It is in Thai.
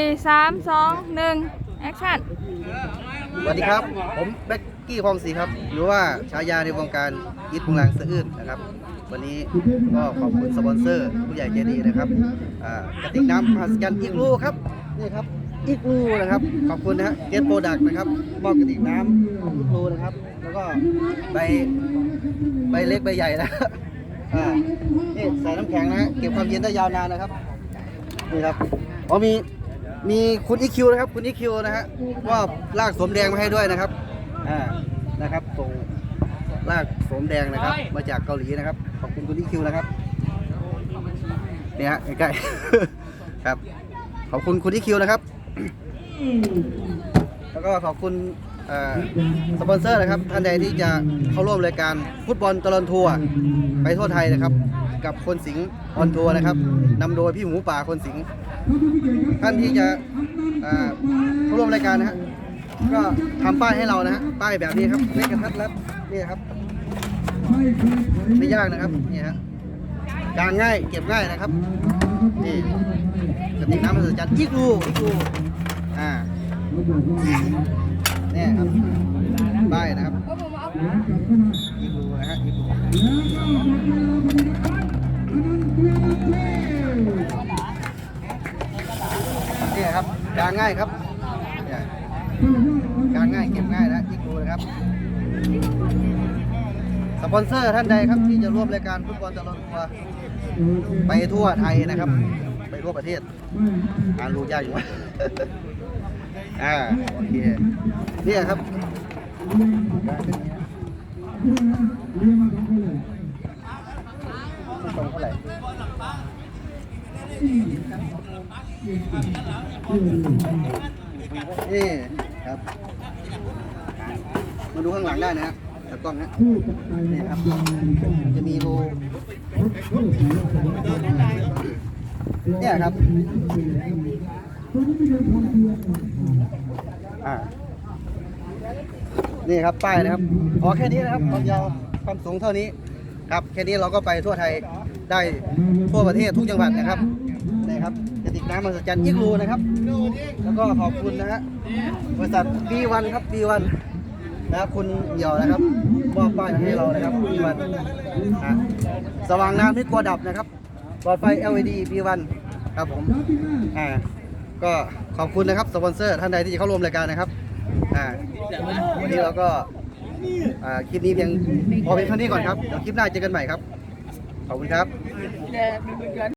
สี่สามสองหนึ่งแอคชั่นสวัสดีครับ ผมแบ็กกี้พองศรีครับ หรือว่าฉายาในวงการยิดพุงลางสะอื้นนะครับ วันนี้ก็ขอบคุณสปอนเซอร์ผู้ใหญ่ใจดีนะครับอ่ากระติกน้ำมหัศจรรย์อีกลูครับนี่ครับอีกลูนะครับ ขอบคุณนะฮะเกตโปรดักต์นะครับมอบกระติกน้ำอีกลูนะครับ แล้วก็ใบใบเล็กใบใหญ่นะอ่านี่ใส่น้ำแข็งนะฮะเก็บความเย็นได้ยาวนานนะครับนี่ครับอ๋อมี มีคุณอีคิวนะครับ คุณอีคิวนะฮะว่าลากสมแดงมาให้ด้วยนะครับอ่านะครับส่งลากสมแดงนะครับ มาจากเกาหลีนะครับ ขอบคุณคุณอีคิวนะครับเนี่ยฮะใกล้ๆครับ ขอบคุณคุณอีคิวนะครับ แล้วก็ขอบคุณเอ่อสปอนเซอร์นะครับท่านใดที่จะเข้าร่วมรายการฟุตบอลตลอนทัวร์ไปทั่วไทยนะครับ กับคนสิงห์ออนทัวร์นะครับนำโดยพี่หมูป่าคนสิงห์ท่านที่จะเข้าร่วมรายการนะฮะก็ทำป้ายให้เรานะฮะป้ายแบบนี้ครับเล็กกระทัดรัดนี่ครับไม่ยากนะครับนี่ฮะกางง่ายเก็บง่ายนะครับนี่กระติกน้ำมหัศจรรย์อีกรูอีกรูอ่าเนี่ยครับป้ายนะครับอีบูนะฮะอีบู นี่ครับกางง่ายครับกางง่ายเก็บง่ายนะอีบูนะครับ สปอนเซอร์ท่านใดครับที่จะร่วมรายการฟุตบอลตลอดทัวร์ไปทั่วไทยนะครับ ไปทั่วประเทศอ่านรู้ยากอยู่วะอ่าโอเคเนี่ยครับตรงเท่าไหร่ นี่ครับ มาดูข้างหลังได้นะฮะแต่กล้องนะนี่ครับ จะมีโลเนี่ยครับอ่านี่ครับป้ายนะครับอ๋อแค่นี้นะครับความยาวความสูงเท่านี้ ครับ แค่นี้เราก็ไปทั่วไทย ได้ทั่วประเทศทุกจังหวัดนะครับนี่ครับกระติกน้ำมหัศจรรย์อีกรูนะครับ แล้วก็ขอบคุณนะฮะบริษัท B1 ครับ B1 นะครับคุณเหี่ยวนะครับมอบป้ายให้เรานะครับ B1 อะสว่างน้ำไม่กลัวดับนะครับหลอดไฟ LED B1 ครับผมอ่าก็ขอบคุณนะครับสปอนเซอร์ท่านใดที่จะเข้าร่วมรายการนะครับอ่าวันนี้เราก็อ่าคลิปนี้เพียงพอเป็นเท่านี้ก่อนครับเดี๋ยวคลิปหน้าเจอกันใหม่ครับ ขอบคุณครับ